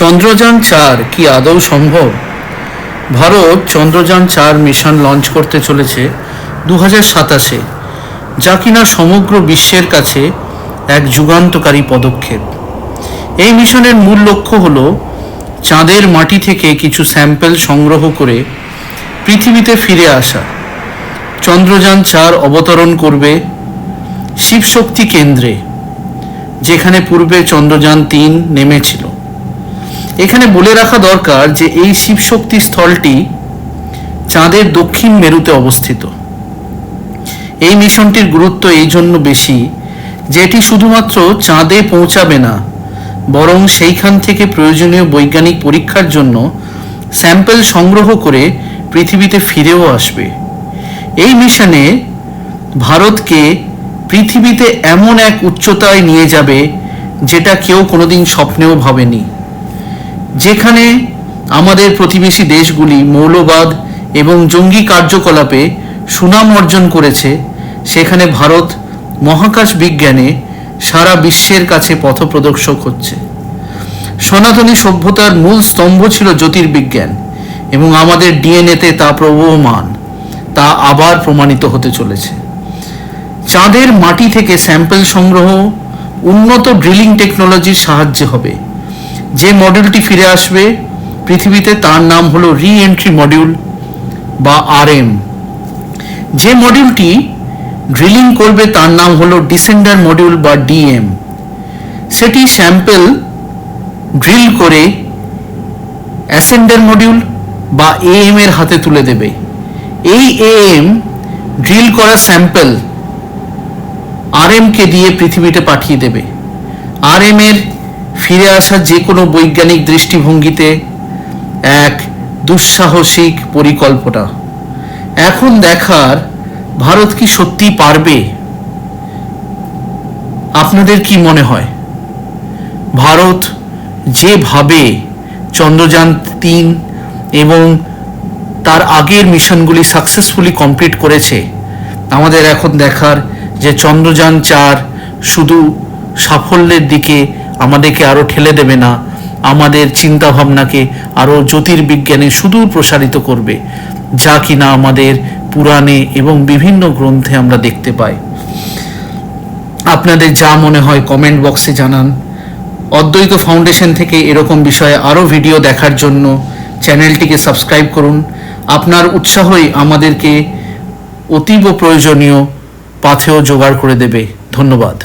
চন্দ্রযান চার, কি আদৌ সম্ভব? ভারত চন্দ্রযান চার মিশন লঞ্চ করতে চলেছে দু হাজার সাতাশে, যা কিনা সমগ্র বিশ্বের কাছে এক যুগান্তকারী পদক্ষেপ। এই মিশনের মূল লক্ষ্য হল চাঁদের মাটি থেকে কিছু স্যাম্পেল সংগ্রহ করে পৃথিবীতে ফিরে আসা। চন্দ্রযান চার অবতরণ করবে শিবশক্তি কেন্দ্রে, যেখানে পূর্বে চন্দ্রযান তিন নেমেছিল। এখানে বলে রাখা দরকার যে এই শিবশক্তি স্থলটি চাঁদের দক্ষিণ মেরুতে অবস্থিত। এই মিশনটির গুরুত্ব এই জন্য বেশি যে এটি শুধুমাত্র চাঁদে পৌঁছাবে না, বরং সেইখান থেকে প্রয়োজনীয় বৈজ্ঞানিক পরীক্ষার জন্য স্যাম্পেল সংগ্রহ করে পৃথিবীতে ফিরেও আসবে। এই মিশনে ভারতকে পৃথিবীতে এমন এক উচ্চতায় নিয়ে যাবে যেটা কেউ কোনোদিন স্বপ্নেও ভাবেনি। যেখানে আমাদের প্রতিবেশী দেশগুলি মৌলবাদ এবং জঙ্গি কার্যকলাপে সুনাম অর্জন করেছে, সেখানে ভারত মহাকাশ বিজ্ঞানে সারা বিশ্বের কাছে পথপ্রদর্শক হচ্ছে। সনাতনী সভ্যতার মূল স্তম্ভ ছিল জ্যোতির্বিজ্ঞান এবং আমাদের ডিএনএতে তা প্রবহমান, তা আবার প্রমাণিত হতে চলেছে। চাঁদের মাটি থেকে স্যাম্পল সংগ্রহ উন্নত ড্রিলিং টেকনোলজির সাহায্যে হবে। যে মডিউলটি ফিরে আসবে, পৃথিবীতে তার নাম হলো রি এন্ট্রি মডিউল বা আরএম যে মডিউলটি ড্রিলিং করবে, তার নাম হলো ডিসেন্ডার মডিউল বা ডিএম সেটি স্যাম্পেল ড্রিল করে অ্যাসেন্ডার মডিউল বা এএম এর হাতে তুলে দেবে। এই এএম ড্রিল করা স্যাম্পল আরএমকে দিয়ে পৃথিবীতে পাঠিয়ে দেবে। আরএম এর ফিরে আসা যে কোনো বৈজ্ঞানিক দৃষ্টিভঙ্গিতে এক দুঃসাহসিক পরিকল্পনা। এখন দেখার ভারত কি সত্যি পারবে? আপনাদের কি মনে হয়? ভারত যেভাবে চন্দ্রযান তিন এবং তার আগের মিশনগুলি সাকসেসফুলি কমপ্লিট করেছে, আমাদের এখন দেখার যে চন্দ্রযান চার শুধু সাফল্যের দিকে আমাদেরকে আরও ঠেলে দেবে না। আমাদের চিন্তা ভাবনাকে আরও জ্যোতির্বিজ্ঞানে সুদূর প্রসারিত করবে, যা কিনা আমাদের পুরাণে এবং বিভিন্ন গ্রন্থে আমরা দেখতে পাই। আপনাদের যা মনে হয় কমেন্ট বক্সে জানান। অদ্বৈত ফাউন্ডেশন থেকে এরকম বিষয়ে আরও ভিডিও দেখার জন্য চ্যানেলটিকে সাবস্ক্রাইব করুন। আপনার উৎসাহই আমাদেরকে অতীব প্রয়োজনীয় পাথেও জোগাড় করে দেবে। ধন্যবাদ।